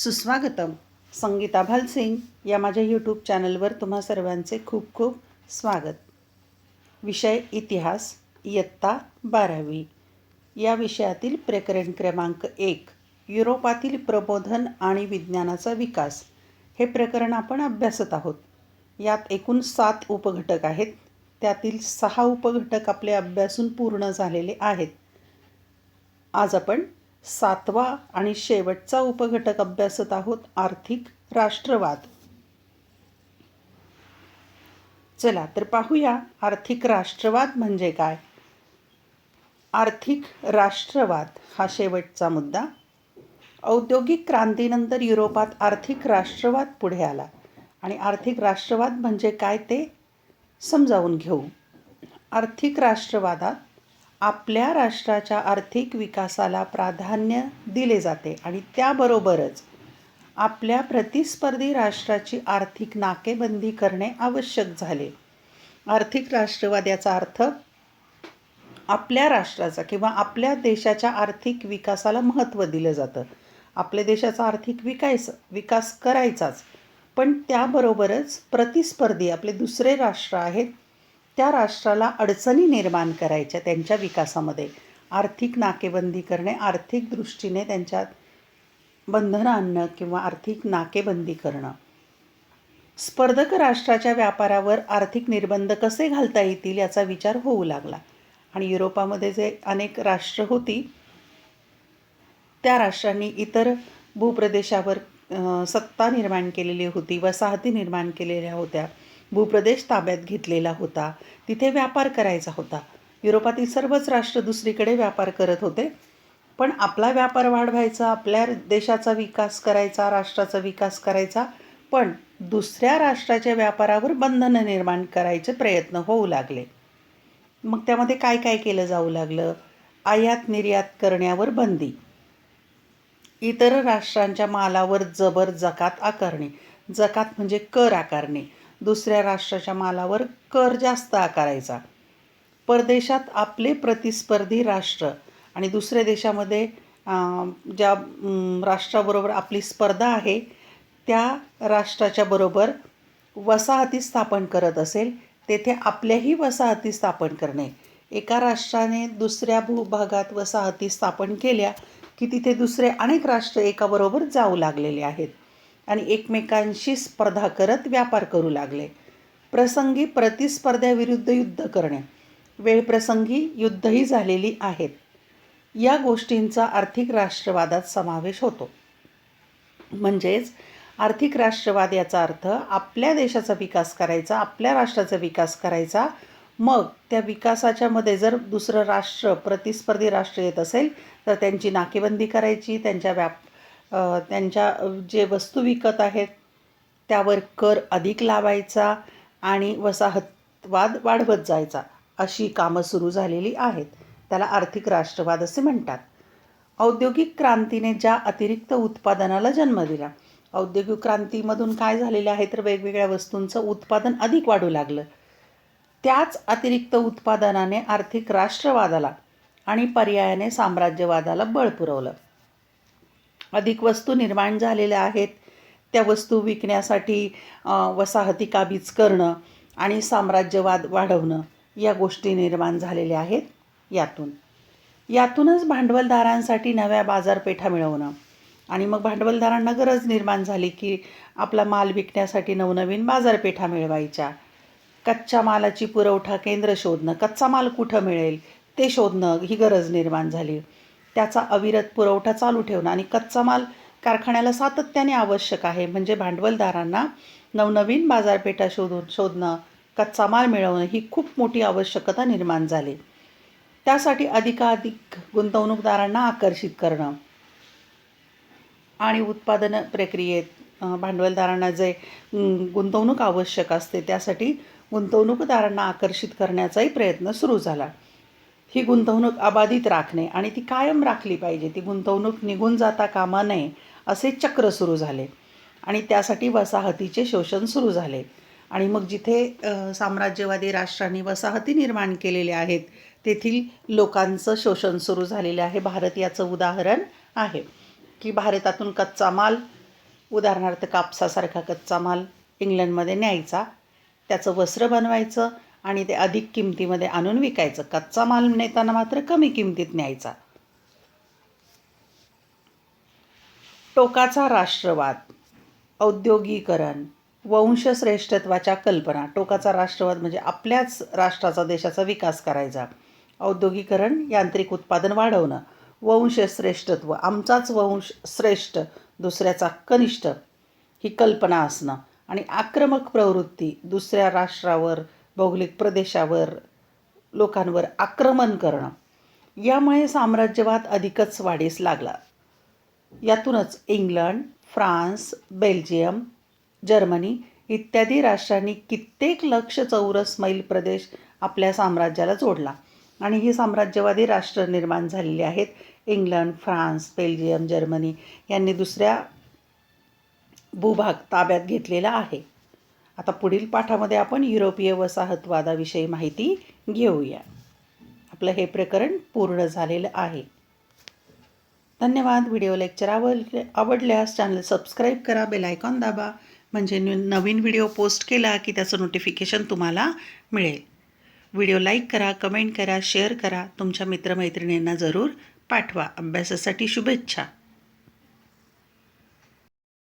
सुस्वागतम. संगीता भालसिंग या माझ्या यूट्यूब चॅनलवर तुम्हा सर्वांचे खूप खूप स्वागत. विषय इतिहास इयत्ता बारावी. या विषयातील प्रकरण क्रमांक एक युरोपातील प्रबोधन आणि विज्ञानाचा विकास. हे प्रकरण आपण अभ्यासत आहोत. यात एकूण सात उपघटक आहेत. त्यातील सहा उपघटक आपले अभ्यासून पूर्ण झालेले आहेत. आज आपण सातवा आणि शेवटचा उपघटक अभ्यासत आहोत आर्थिक राष्ट्रवाद. चला तर पाहूया आर्थिक राष्ट्रवाद म्हणजे काय? आर्थिक राष्ट्रवाद हा शेवटचा मुद्दा. औद्योगिक क्रांतीनंतर युरोपात आर्थिक राष्ट्रवाद पुढे आला. आणि आर्थिक राष्ट्रवाद म्हणजे काय ते समजावून घेऊ. आर्थिक राष्ट्रवादात आपल्या राष्ट्राच्या आर्थिक विकासाला प्राधान्य दिले जाते आणि त्याबरोबरच आपल्या प्रतिस्पर्धी राष्ट्राची आर्थिक नाकेबंदी करणे आवश्यक झाले. आर्थिक राष्ट्रवाद याचा अर्थ आपल्या राष्ट्राचा किंवा आपल्या देशाच्या आर्थिक विकासाला महत्त्व दिलं जातं. आपल्या देशाचा आर्थिक विकास विकास करायचाच. पण त्याबरोबरच प्रतिस्पर्धी आपले दुसरे राष्ट्र आहेत त्या राष्ट्राला अडचणी निर्माण करायच्या त्यांच्या विकासामध्ये. आर्थिक नाकेबंदी करणे आर्थिक दृष्टीने त्यांच्यात बंधनं आणणं किंवा आर्थिक नाकेबंदी करणं. स्पर्धक राष्ट्राच्या व्यापारावर आर्थिक निर्बंध कसे घालता येतील याचा विचार होऊ लागला. आणि युरोपामध्ये जे अनेक राष्ट्र होती त्या राष्ट्रांनी इतर भूप्रदेशावर सत्ता निर्माण केलेली होती वसाहती निर्माण केलेल्या होत्या. भूप्रदेश ताब्यात घेतलेला होता. तिथे व्यापार करायचा होता. युरोपातील सर्वच राष्ट्र दुसरीकडे व्यापार करत होते. पण आपला व्यापार वाढवायचा आपल्या देशाचा विकास करायचा राष्ट्राचा विकास करायचा पण दुसऱ्या राष्ट्राच्या व्यापारावर बंधनं निर्माण करायचे प्रयत्न होऊ लागले. मग त्यामध्ये काय काय केलं जाऊ लागलं? आयात निर्यात करण्यावर बंदी. इतर राष्ट्रांच्या मालावर जबर जकात आकारणे. जकात म्हणजे कर आकारणे. दुसऱ्या राष्ट्राच्या मालावर कर जास्त आकारायचा. परदेशात आपले प्रतिस्पर्धी राष्ट्र आणि दुसऱ्या देशामध्ये ज्या राष्ट्राबरोबर आपली स्पर्धा आहे त्या राष्ट्राच्या बरोबर वसाहती स्थापन करत असेल तेथे आपल्याही वसाहती स्थापन करणे. एका राष्ट्राने दुसऱ्या भूभागात वसाहती स्थापन केल्या की तिथे दुसरे अनेक राष्ट्र एकाबरोबर जाऊ लागलेले आहेत. आणि एकमेकांशी स्पर्धा करत व्यापार करू लागले. प्रसंगी प्रतिस्पर्ध्याविरुद्ध युद्ध करणे. वेळप्रसंगी युद्धही झालेली आहेत. या गोष्टींचा आर्थिक राष्ट्रवादात समावेश होतो. म्हणजेच आर्थिक राष्ट्रवाद याचा अर्थ आपल्या देशाचा विकास करायचा आपल्या राष्ट्राचा विकास करायचा. मग त्या विकासाच्या मध्ये जर दुसरं राष्ट्र प्रतिस्पर्धी राष्ट्र येत असेल तर त्यांची नाकेबंदी करायची त्यांच्या व्याप त्यांच्या जे वस्तू विकत आहेत त्यावर कर अधिक लावायचा आणि वसाहतवाद वाढवत जायचा अशी कामं सुरू झालेली आहेत. त्याला आर्थिक राष्ट्रवाद असे म्हणतात. औद्योगिक क्रांतीने ज्या अतिरिक्त उत्पादनाला जन्म दिला औद्योगिक क्रांतीमधून काय झालेलं आहे तर वेगवेगळ्या वस्तूंचं उत्पादन अधिक वाढू लागलं. त्याच अतिरिक्त उत्पादनाने आर्थिक राष्ट्रवादाला आणि पर्यायाने साम्राज्यवादाला बळ पुरवलं. अधिक वस्तू निर्माण झालेल्या आहेत. त्या वस्तू विकण्यासाठी वसाहती काबीज करणं आणि साम्राज्यवाद वाढवणं या गोष्टी निर्माण झालेल्या आहेत यातून. यातूनच भांडवलदारांसाठी नव्या बाजारपेठा मिळवणं आणि मग भांडवलदारांना गरज निर्माण झाली की आपला माल विकण्यासाठी नवनवीन बाजारपेठा मिळवायच्या. कच्च्या मालाची पुरवठा केंद्र शोधणं कच्चा माल कुठं मिळेल ते शोधणं ही गरज निर्माण झाली. त्याचा अविरत पुरवठा चालू ठेवणं आणि कच्चा माल कारखान्याला सातत्याने आवश्यक आहे. म्हणजे भांडवलदारांना नवनवीन बाजारपेठा शोधून शोधणं कच्चा माल मिळवणं ही खूप मोठी आवश्यकता निर्माण झाली. त्यासाठी अधिकाधिक गुंतवणूकदारांना आकर्षित करणं आणि उत्पादन प्रक्रियेत भांडवलदारांना जे गुंतवणूक आवश्यक असते त्यासाठी गुंतवणूकदारांना आकर्षित करण्याचाही प्रयत्न सुरू झाला. ही गुंतवणूक अबाधित राखणे आणि ती कायम राखली पाहिजे. ती गुंतवणूक निघून जाता कामा नये असे चक्र सुरू झाले आणि त्यासाठी वसाहतीचे शोषण सुरू झाले. आणि मग जिथे साम्राज्यवादी राष्ट्रांनी वसाहती निर्माण केलेल्या आहेत तेथील लोकांचं शोषण सुरू झालेलं आहे. भारत याचं उदाहरण आहे की भारतातून कच्चा माल उदाहरणार्थ कापसासारखा कच्चा माल इंग्लंडमध्ये न्यायचा त्याचं वस्त्र बनवायचं आणि ते अधिक किमतीमध्ये आणून विकायचं. कच्चा माल नेताना मात्र कमी किमतीत न्यायचा. टोकाचा राष्ट्रवाद औद्योगिकरण वंशश्रेष्ठत्वाच्या कल्पना. टोकाचा राष्ट्रवाद म्हणजे आपल्याच राष्ट्राचा देशाचा विकास करायचा. औद्योगिकरण यांत्रिक उत्पादन वाढवणं वंशश्रेष्ठत्व. आमचाच वंश श्रेष्ठ दुसऱ्याचा कनिष्ठ ही कल्पना असणं. आणि आक्रमक प्रवृत्ती दुसऱ्या राष्ट्रावर भौगोलिक प्रदेशावर लोकांवर आक्रमण करणं. यामुळे साम्राज्यवाद अधिकच वाढीस लागला. यातूनच इंग्लंड फ्रान्स बेल्जियम जर्मनी इत्यादी राष्ट्रांनी कित्येक लक्ष चौरस मैल प्रदेश आपल्या साम्राज्याला जोडला. आणि ही साम्राज्यवादी राष्ट्र निर्माण झालेली आहेत. इंग्लंड फ्रान्स बेल्जियम जर्मनी यांनी दुसऱ्या भूभाग ताब्यात घेतलेला आहे. आता पुढील पाठामध्ये आपण युरोपीय वसाहतवादाविषयी माहिती घेऊया. आपलं हे प्रकरण पूर्ण झालेलं आहे. धन्यवाद व्हिडिओ लेक्चर आवडले आवडल्यास चॅनल सबस्क्राईब करा बेल आयकॉन दाबा म्हणजे न्यू नवीन व्हिडिओ पोस्ट केला की त्याचं नोटिफिकेशन तुम्हाला मिळेल. व्हिडिओ लाईक करा कमेंट करा शेअर करा तुमच्या मित्रमैत्रिणींना जरूर पाठवा. अभ्यासासाठी शुभेच्छा.